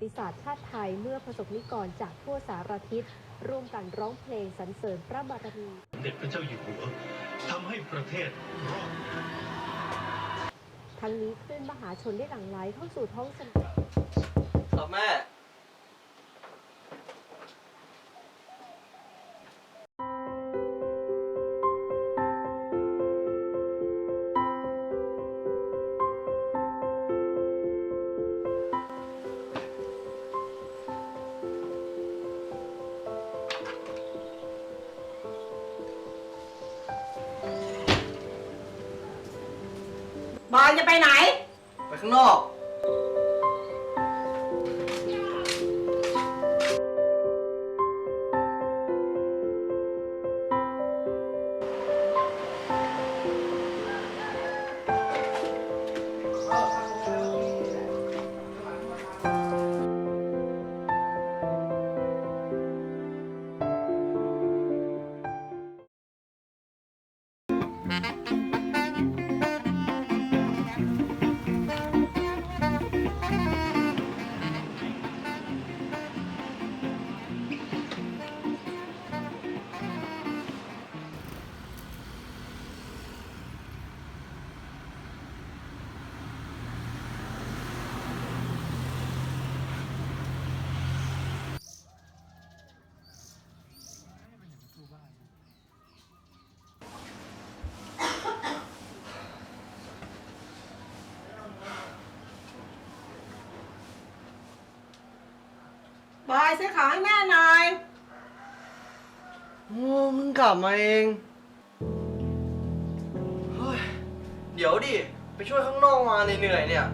ติศาสตร์ชาติไทยเมื่อประสบนิกรจากทั่วสารทิศร่วมกันร้องเพลงสรรเสริญพระบารมีสมเด็จพระเจ้าอยู่หัวทำให้ประเทศรอดทั้งนี้คลื่นมหาชนได้หลั่งไหลเข้าสู่ท้องสนามครับแบอลจะไปไหน ไปข้างนอก บอยซื้อของให้แม่หน่อยโอ้มึงกลับมาเองเฮ้ยเดี๋ยวดิ ไปช่วยข้างนอกมาเหนื่อยๆเนี่ย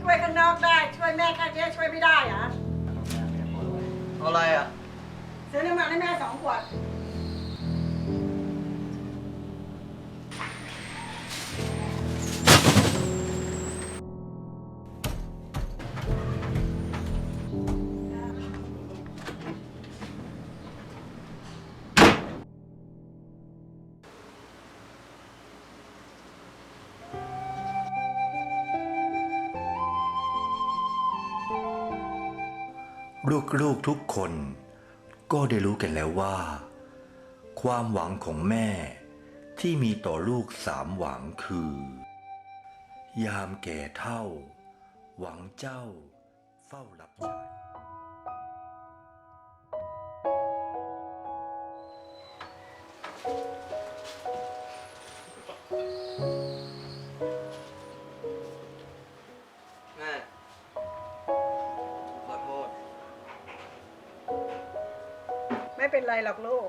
ช่วยข้างนอกได้ช่วยแม่แค่เนี้ยช่วยไม่ได้เหรอ เอาอะไรอะ ซื้อน้ำมันให้แม่สองขวด ลูกๆทุกคน ก็ได้รู้กันแล้วว่า ความหวังของแม่ที่มีต่อลูกสามหวังคือ ยามแก่เท่า หวังเจ้า เฝ้ารับใช้ ไม่เป็นไรหรอกลูก